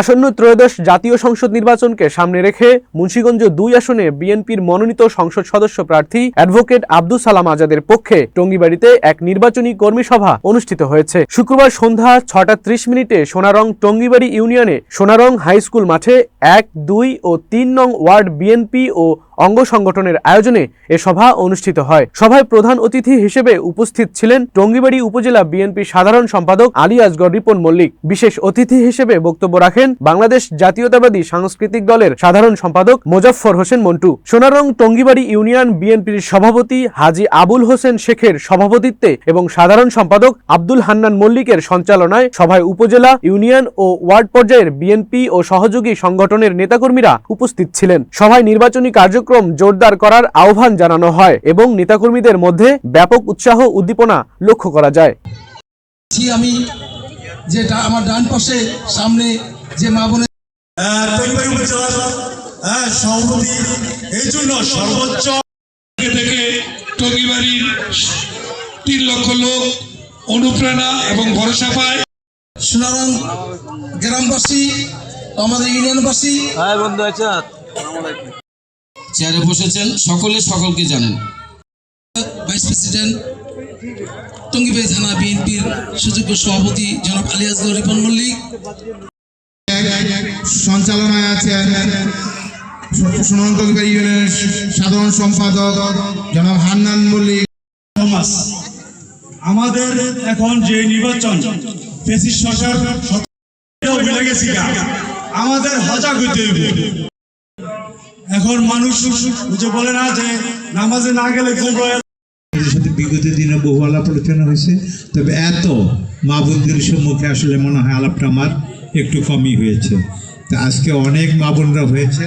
আসন্ন ত্রয়োদশ জাতীয় সংসদ নির্বাচনকে সামনে রেখে মুন্সীগঞ্জ দুই আসনে বিএনপির মনোনীত সংসদ সদস্য প্রার্থী অ্যাডভোকেট আব্দুল সালাম আজাদের পক্ষে টঙ্গিবাড়িতে এক নির্বাচনী কর্মী সভা অনুষ্ঠিত হয়েছে। শুক্রবার সন্ধ্যা ছটা ত্রিশ মিনিটে সোনারং টঙ্গিবাড়ি ইউনিয়নে সোনারং হাই স্কুল মাঠে এক, দুই ও তিন নং ওয়ার্ড বিএনপি ও অঙ্গ সংগঠনের আয়োজনে এ সভা অনুষ্ঠিত হয়। সভায় প্রধান অতিথি হিসেবে উপস্থিত ছিলেন টঙ্গিবাড়ি উপজেলা বিএনপি সাধারণ সম্পাদক আলী আজগর রিপন মল্লিক। বিশেষ অতিথি হিসেবে বক্তব্য রাখেন বাংলাদেশ জাতীয়তাবাদী সাংস্কৃতিক দলের সাধারণ সম্পাদক মোজাফফর হোসেন মন্টু। সোনারং টঙ্গিবাড়ি ইউনিয়ন বিএনপির সভাপতি হাজি আবুল হোসেন শেখের সভাপতিত্বে এবং সাধারণ সম্পাদক আব্দুল হান্নান মল্লিকের সঞ্চালনায় সভায় উপজেলা, ইউনিয়ন ও ওয়ার্ড পর্যায়ের বিএনপি ও সহযোগী সংগঠনের নেতাকর্মীরা উপস্থিত ছিলেন। সভায় নির্বাচনী কার্যক্রম জোরদার করার আহ্বান জানানো হয় এবং নেতাকর্মীদের মধ্যে ব্যাপক উৎসাহ উদ্দীপনা লক্ষ্য করা যায়। আমি যেটা আমার ডান পাশে সামনে যে মা বোনের তৈরি উপজেলার হ্যাঁ, সভাপতি এই জন্য সর্বোচ্চ থেকে টঙ্গিবাড়ির তিন লক্ষ লোক অনুপ্রেরণা এবং ভরসা পায়। সোনারং গ্রামবাসী আমাদের ইউনিয়নবাসী। চেয়ারে বসেছেন সকলে সকলকে জানেন। ভাইস প্রেসিডেন্ট টঙ্গিবাড়ি থানা বিএনপির সুযোগ্য সভাপতি জনাব আলী আসগর রিপন মল্লিক। সঞ্চালনায় আছেন ইউনিয়নের সাধারণ সম্পাদক জনাব হান্নান মল্লিক। আমাদের এখন যে নির্বাচন ফেসিস সরকার। আমাদের হজা হইতে এখন মানুষ যে বলে না যে নামাজে না গেলে ঘুম বিগত দিনে বহু আলাপ আলোচনা হয়েছে। তবে এত মা বোনদের সম্মুখে আসলে মনে হয় আলাপটা আমার একটু কমই হয়েছে। তা আজকে অনেক মা বোনরা হয়েছে